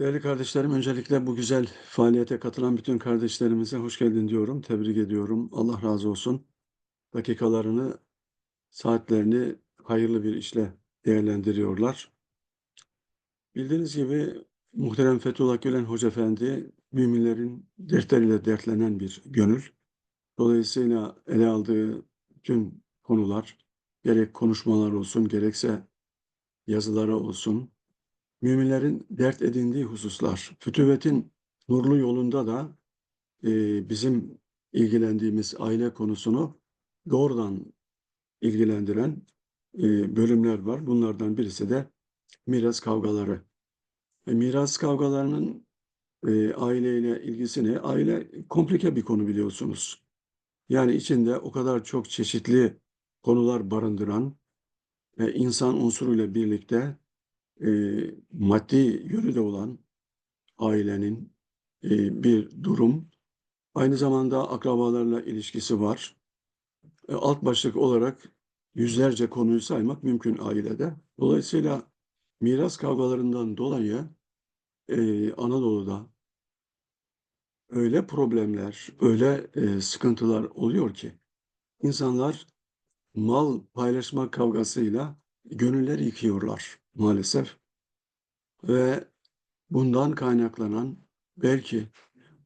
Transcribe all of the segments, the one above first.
Değerli kardeşlerim, öncelikle bu güzel faaliyete katılan bütün kardeşlerimize hoş geldin diyorum, tebrik ediyorum. Allah razı olsun. Dakikalarını, saatlerini hayırlı bir işle değerlendiriyorlar. Bildiğiniz gibi muhterem Fethullah Gülen Hoca Efendi, müminlerin dertleriyle dertlenen bir gönül. Dolayısıyla ele aldığı tüm konular, gerek konuşmalar olsun, gerekse yazıları olsun, müminlerin dert edindiği hususlar. Fütüvvetin nurlu yolunda da e, bizim ilgilendiğimiz aile konusunu doğrudan ilgilendiren e, bölümler var. Bunlardan birisi de miras kavgaları. E, miras kavgalarının e, aileyle ilgisini, aile komplike bir konu biliyorsunuz. Yani içinde o kadar çok çeşitli konular barındıran, e, insan unsuruyla birlikte e, maddi yönü de olan ailenin e, bir durum. Aynı zamanda akrabalarla ilişkisi var. E, alt başlık olarak yüzlerce konuyu saymak mümkün ailede. Dolayısıyla miras kavgalarından dolayı e, Anadolu'da öyle problemler, öyle e, sıkıntılar oluyor ki insanlar mal paylaşma kavgasıyla gönüller yıkıyorlar maalesef. Ve bundan kaynaklanan belki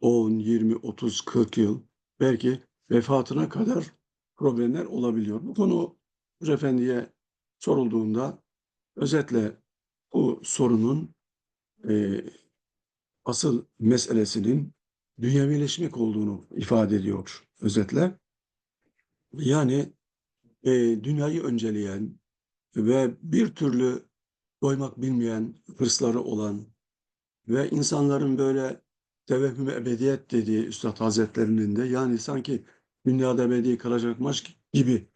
10, 20, 30, 40 yıl belki vefatına kadar problemler olabiliyor. Bu konu Hoca Efendi'ye sorulduğunda özetle bu sorunun e, asıl meselesinin dünyevileşmek olduğunu ifade ediyor özetle. Yani e, dünyayı önceleyen ve bir türlü doymak bilmeyen, hırsları olan ve insanların böyle tevehhüm ebediyet dediği Üstad Hazretlerinin de yani sanki dünyada ebedi kalacakmış gibi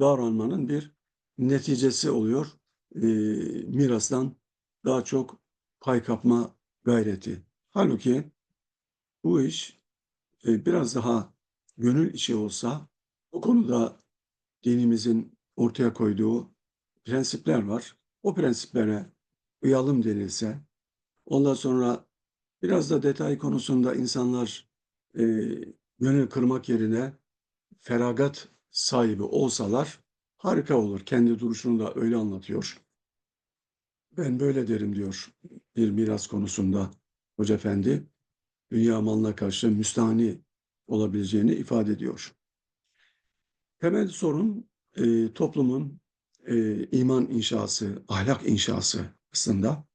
davranmanın bir neticesi oluyor. E, mirastan daha çok pay kapma gayreti. Halbuki bu iş e, biraz daha gönül işi olsa o konuda dinimizin ortaya koyduğu prensipler var. O prensiplere uyalım denilse, ondan sonra biraz da detay konusunda insanlar e, gönül kırmak yerine feragat sahibi olsalar harika olur. Kendi duruşunu da öyle anlatıyor. Ben böyle derim diyor bir miras konusunda Hoca Efendi. Dünya malına karşı müstahni olabileceğini ifade ediyor. Temel sorun e, toplumun e, iman inşası, ahlak inşası aslında.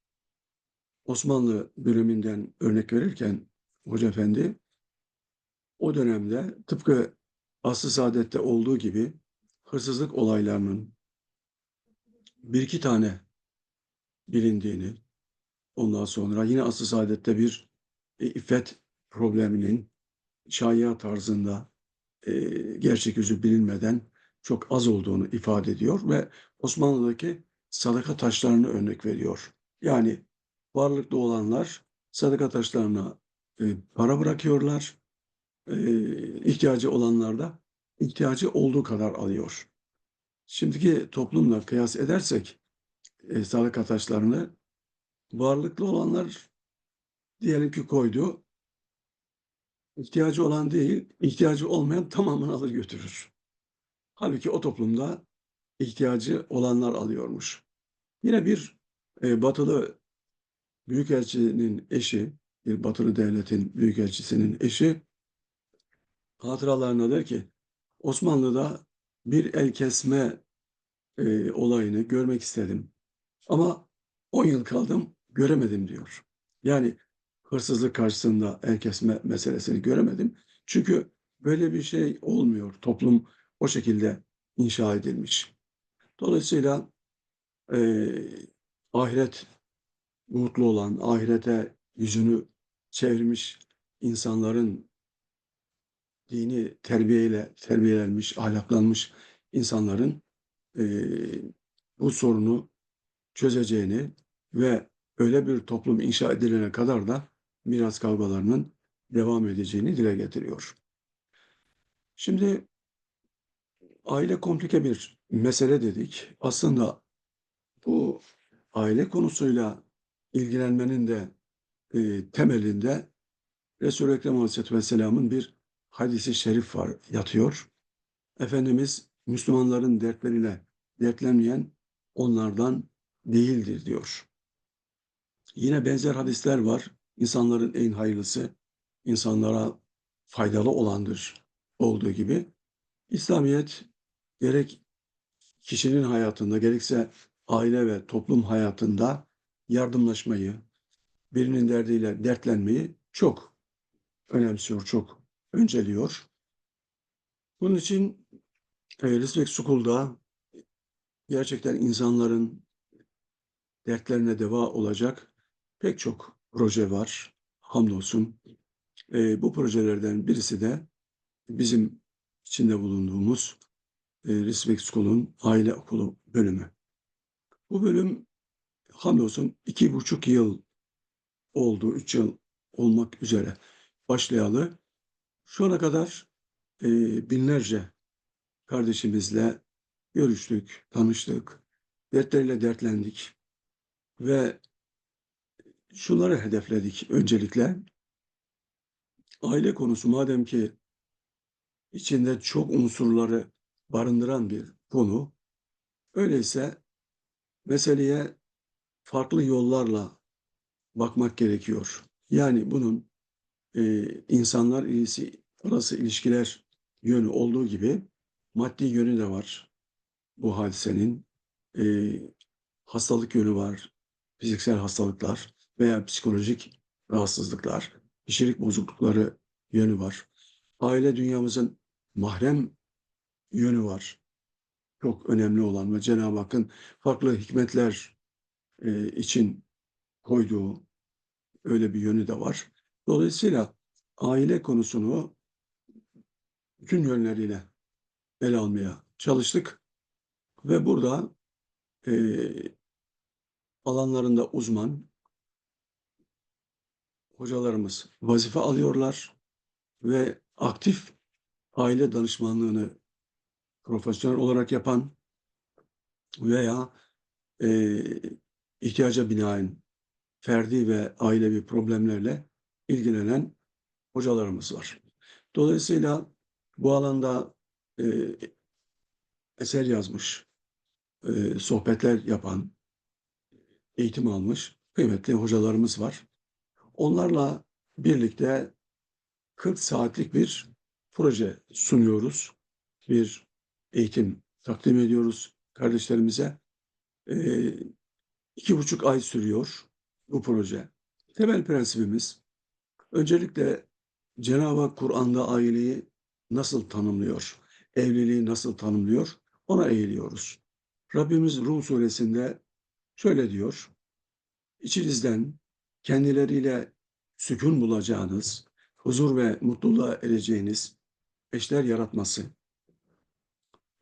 Osmanlı bölümünden örnek verirken Hoca Efendi o dönemde tıpkı Asr-ı Saadet'te olduğu gibi hırsızlık olaylarının bir iki tane bilindiğini, ondan sonra yine Asr-ı Saadet'te bir e, iffet probleminin şaya tarzında e, gerçek yüzü bilinmeden çok az olduğunu ifade ediyor ve Osmanlı'daki sadaka taşlarını örnek veriyor. Yani varlıklı olanlar sadaka taşlarına e, para bırakıyorlar. E, ihtiyacı olanlar da ihtiyacı olduğu kadar alıyor. Şimdiki toplumla kıyas edersek e, sadaka taşlarını varlıklı olanlar diyelim ki koydu. İhtiyacı olan değil, ihtiyacı olmayan tamamını alır götürür. Halbuki o toplumda ihtiyacı olanlar alıyormuş. Yine bir e, batılı büyükelçinin eşi, bir batılı devletin büyükelçisinin eşi hatıralarına der ki Osmanlı'da bir el kesme e, olayını görmek istedim. Ama 10 yıl kaldım göremedim diyor. Yani hırsızlık karşısında el kesme meselesini göremedim. Çünkü böyle bir şey olmuyor. Toplum o şekilde inşa edilmiş. Dolayısıyla e, ahiret mutlu olan, ahirete yüzünü çevirmiş insanların dini terbiyeyle terbiyelenmiş, ahlaklanmış insanların e, bu sorunu çözeceğini ve öyle bir toplum inşa edilene kadar da miras kavgalarının devam edeceğini dile getiriyor. Şimdi aile komplike bir mesele dedik. Aslında bu aile konusuyla ilgilenmenin de e, temelinde Resul-i Ekrem Aleyhisselatü Vesselam'ın bir hadisi şerif var, yatıyor. Efendimiz Müslümanların dertleriyle dertlenmeyen onlardan değildir diyor. Yine benzer hadisler var. İnsanların en hayırlısı insanlara faydalı olandır olduğu gibi. İslamiyet gerek kişinin hayatında gerekse aile ve toplum hayatında yardımlaşmayı, birinin derdiyle dertlenmeyi çok önemsiyor, çok önceliyor. Bunun için e, Respect School'da gerçekten insanların dertlerine deva olacak pek çok proje var. Hamdolsun. E, bu projelerden birisi de bizim içinde bulunduğumuz Respect School'un aile okulu bölümü. Bu bölüm hamdolsun iki buçuk yıl oldu, üç yıl olmak üzere başlayalı. Şu ana kadar e, binlerce kardeşimizle görüştük, tanıştık, dertleriyle dertlendik ve şunları hedefledik öncelikle. Aile konusu madem ki içinde çok unsurları barındıran bir konu, öyleyse meseleye farklı yollarla bakmak gerekiyor. Yani bunun e, insanlar ilgisi, arası ilişkiler yönü olduğu gibi maddi yönü de var bu hadisenin. E, hastalık yönü var, fiziksel hastalıklar veya psikolojik rahatsızlıklar, kişilik bozuklukları yönü var. Aile dünyamızın mahrem yönü var. Çok önemli olan ve Cenab-ı Hakk'ın farklı hikmetler e, için koyduğu öyle bir yönü de var. Dolayısıyla aile konusunu bütün yönleriyle ele almaya çalıştık ve burada e, alanlarında uzman hocalarımız vazife alıyorlar ve aktif aile danışmanlığını profesyonel olarak yapan veya e, ihtiyaca binaen ferdi ve ailevi problemlerle ilgilenen hocalarımız var. Dolayısıyla bu alanda e, eser yazmış, e, sohbetler yapan, eğitim almış kıymetli hocalarımız var. Onlarla birlikte 40 saatlik bir proje sunuyoruz. Bir eğitim takdim ediyoruz kardeşlerimize. Ee, iki buçuk ay sürüyor bu proje. Temel prensibimiz öncelikle Cenab-ı Hak Kur'an'da aileyi nasıl tanımlıyor, evliliği nasıl tanımlıyor ona eğiliyoruz. Rabbimiz Rum suresinde şöyle diyor, İçinizden kendileriyle sükun bulacağınız, huzur ve mutluluğa ereceğiniz eşler yaratması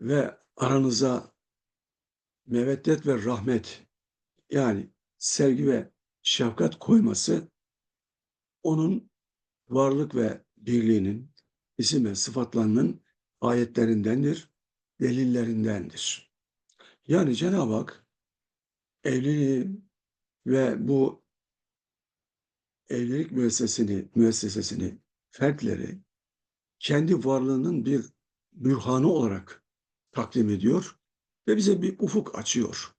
ve aranıza meveddet ve rahmet yani sevgi ve şefkat koyması onun varlık ve birliğinin isim ve sıfatlarının ayetlerindendir, delillerindendir. Yani Cenab-ı Hak evliliği ve bu evlilik müessesesini, müessesesini, fertleri kendi varlığının bir bürhanı olarak takdim ediyor ve bize bir ufuk açıyor.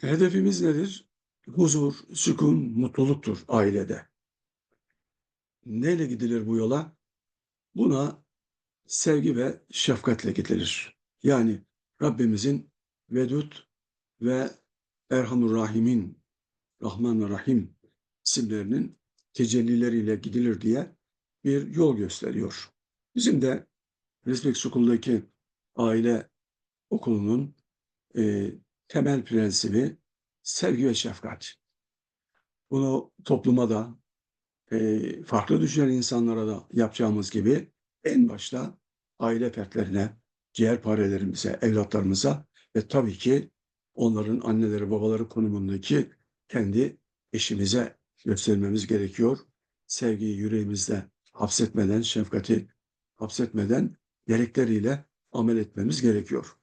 Hedefimiz nedir? Huzur, sükun, mutluluktur ailede. Neyle gidilir bu yola? Buna sevgi ve şefkatle gidilir. Yani Rabbimizin Vedud ve Erhamur Rahim'in, Rahman ve Rahim isimlerinin tecellileriyle gidilir diye bir yol gösteriyor. Bizim de Respect School'daki aile okulunun e, temel prensibi sevgi ve şefkat. Bunu topluma da, e, farklı düşünen insanlara da yapacağımız gibi en başta aile fertlerine, ciğerparelerimize, evlatlarımıza ve tabii ki onların anneleri, babaları konumundaki kendi eşimize göstermemiz gerekiyor. Sevgiyi yüreğimizde hapsetmeden, şefkati hapsetmeden gerekleriyle amel etmemiz gerekiyor.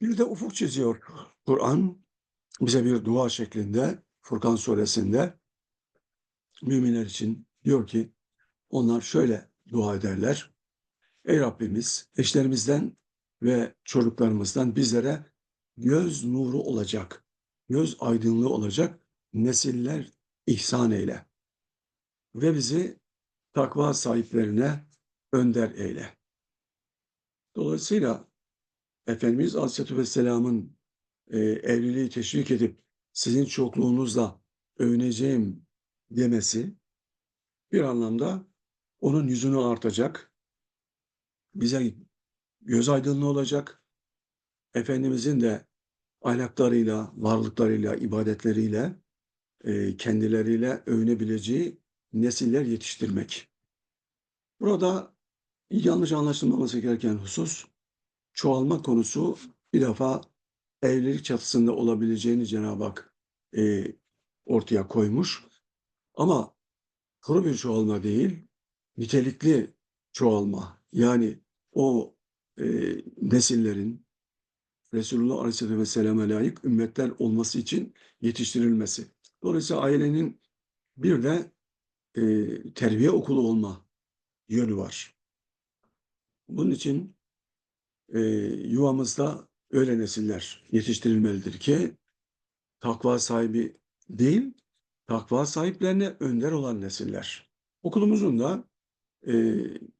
Bir de ufuk çiziyor Kur'an bize bir dua şeklinde Furkan suresinde müminler için diyor ki onlar şöyle dua ederler. Ey Rabbimiz eşlerimizden ve çocuklarımızdan bizlere göz nuru olacak, göz aydınlığı olacak nesiller ihsan eyle. Ve bizi takva sahiplerine önder eyle. Dolayısıyla Efendimiz Aleyhisselatü Vesselam'ın e, evliliği teşvik edip sizin çokluğunuzla övüneceğim demesi bir anlamda onun yüzünü artacak, bize göz aydınlığı olacak, Efendimizin de ahlaklarıyla, varlıklarıyla, ibadetleriyle, e, kendileriyle övünebileceği nesiller yetiştirmek. Burada yanlış anlaşılmaması gereken husus, çoğalma konusu bir defa evlilik çatısında olabileceğini Cenab-ı Hak e, ortaya koymuş. Ama kuru bir çoğalma değil, nitelikli çoğalma. Yani o e, nesillerin Resulullah Aleyhisselatü Vesselam'a layık ümmetler olması için yetiştirilmesi. Dolayısıyla ailenin bir de e, terbiye okulu olma yönü var. Bunun için e, yuvamızda öyle nesiller yetiştirilmelidir ki takva sahibi değil, takva sahiplerine önder olan nesiller. Okulumuzun da e,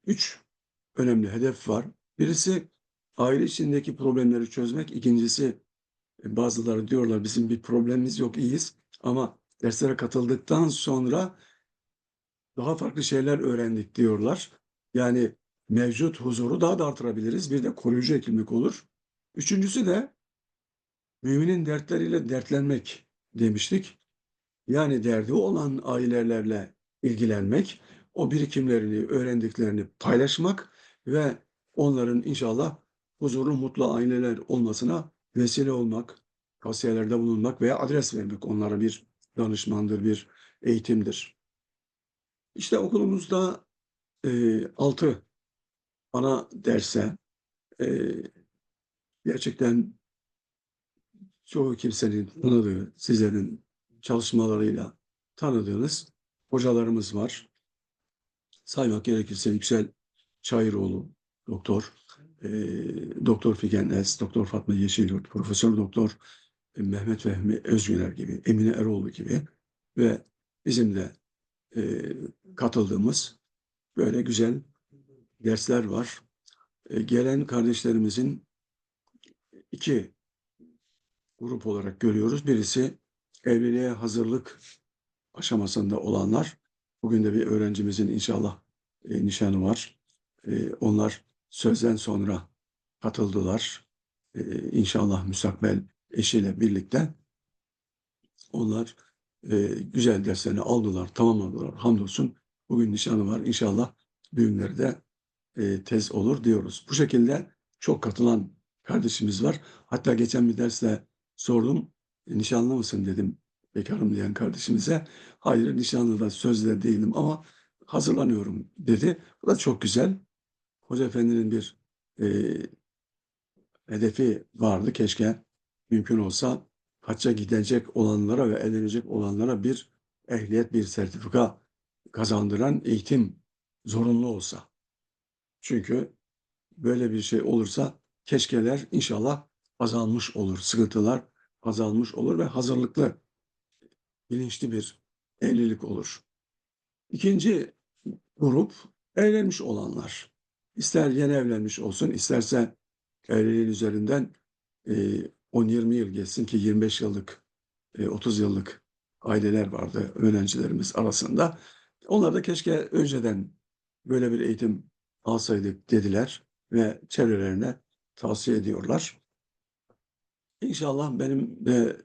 üç önemli hedef var. Birisi aile içindeki problemleri çözmek. İkincisi e, bazıları diyorlar bizim bir problemimiz yok iyiyiz ama derslere katıldıktan sonra daha farklı şeyler öğrendik diyorlar. Yani mevcut huzuru daha da artırabiliriz. Bir de koruyucu hekimlik olur. Üçüncüsü de müminin dertleriyle dertlenmek demiştik. Yani derdi olan ailelerle ilgilenmek, o birikimlerini, öğrendiklerini paylaşmak ve onların inşallah huzurlu, mutlu aileler olmasına vesile olmak, tavsiyelerde bulunmak veya adres vermek onlara bir danışmandır, bir eğitimdir. İşte okulumuzda e, 6 bana derse e, gerçekten çoğu kimsenin tanıdığı, sizlerin çalışmalarıyla tanıdığınız hocalarımız var. Saymak gerekirse Yüksel Çayıroğlu, doktor, e, doktor Figen Es, doktor Fatma Yeşilyurt, profesör doktor e, Mehmet Vehmi Özgüner gibi, Emine Eroğlu gibi ve bizim de e, katıldığımız böyle güzel dersler var. E, gelen kardeşlerimizin iki grup olarak görüyoruz. Birisi evliliğe hazırlık aşamasında olanlar. Bugün de bir öğrencimizin inşallah e, nişanı var. E, onlar sözden sonra katıldılar. E, inşallah müstakbel eşiyle birlikte onlar e, güzel derslerini aldılar, tamamladılar. Hamdolsun bugün nişanı var. İnşallah düğünleri de e, tez olur diyoruz. Bu şekilde çok katılan kardeşimiz var. Hatta geçen bir derste sordum. Nişanlı mısın dedim bekarım diyen kardeşimize. Hayır nişanlı da sözde değilim ama hazırlanıyorum dedi. Bu da çok güzel. Hoca Efendi'nin bir e, hedefi vardı. Keşke mümkün olsa hacca gidecek olanlara ve evlenecek olanlara bir ehliyet, bir sertifika kazandıran eğitim zorunlu olsa. Çünkü böyle bir şey olursa keşkeler inşallah azalmış olur, sıkıntılar azalmış olur ve hazırlıklı, bilinçli bir evlilik olur. İkinci grup evlenmiş olanlar. İster yeni evlenmiş olsun, isterse evliliğin üzerinden e, 10-20 yıl geçsin ki 25 yıllık, e, 30 yıllık aileler vardı öğrencilerimiz arasında. Onlar da keşke önceden böyle bir eğitim alsaydık dediler ve çevrelerine tavsiye ediyorlar. İnşallah benim de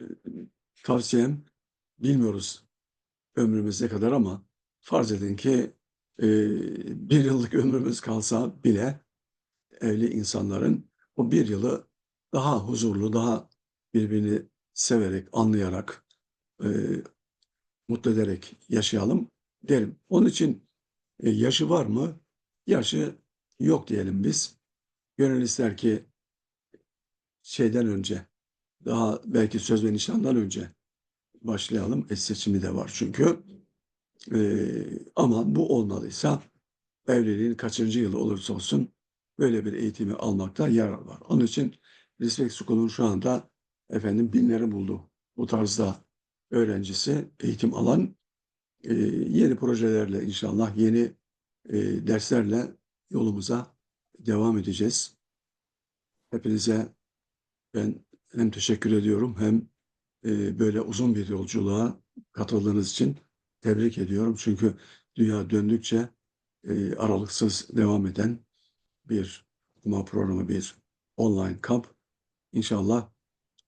tavsiyem bilmiyoruz ömrümüz ne kadar ama farz edin ki e, bir yıllık ömrümüz kalsa bile evli insanların o bir yılı daha huzurlu, daha birbirini severek, anlayarak, e, mutlu ederek yaşayalım derim. Onun için e, yaşı var mı? Yaşı yok diyelim biz. Gönül ister ki şeyden önce, daha belki söz ve nişandan önce başlayalım. Eş seçimi de var çünkü. Ee, ama bu olmalıysa evliliğin kaçıncı yılı olursa olsun böyle bir eğitimi almakta yarar var. Onun için Respect School'un şu anda efendim binleri buldu. Bu tarzda öğrencisi eğitim alan e, yeni projelerle inşallah yeni e, derslerle yolumuza devam edeceğiz. Hepinize ben hem teşekkür ediyorum hem e, böyle uzun bir yolculuğa katıldığınız için tebrik ediyorum. Çünkü dünya döndükçe e, aralıksız devam eden bir okuma programı, bir online kamp inşallah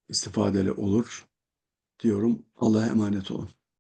istifadeli olur diyorum. Allah'a emanet olun.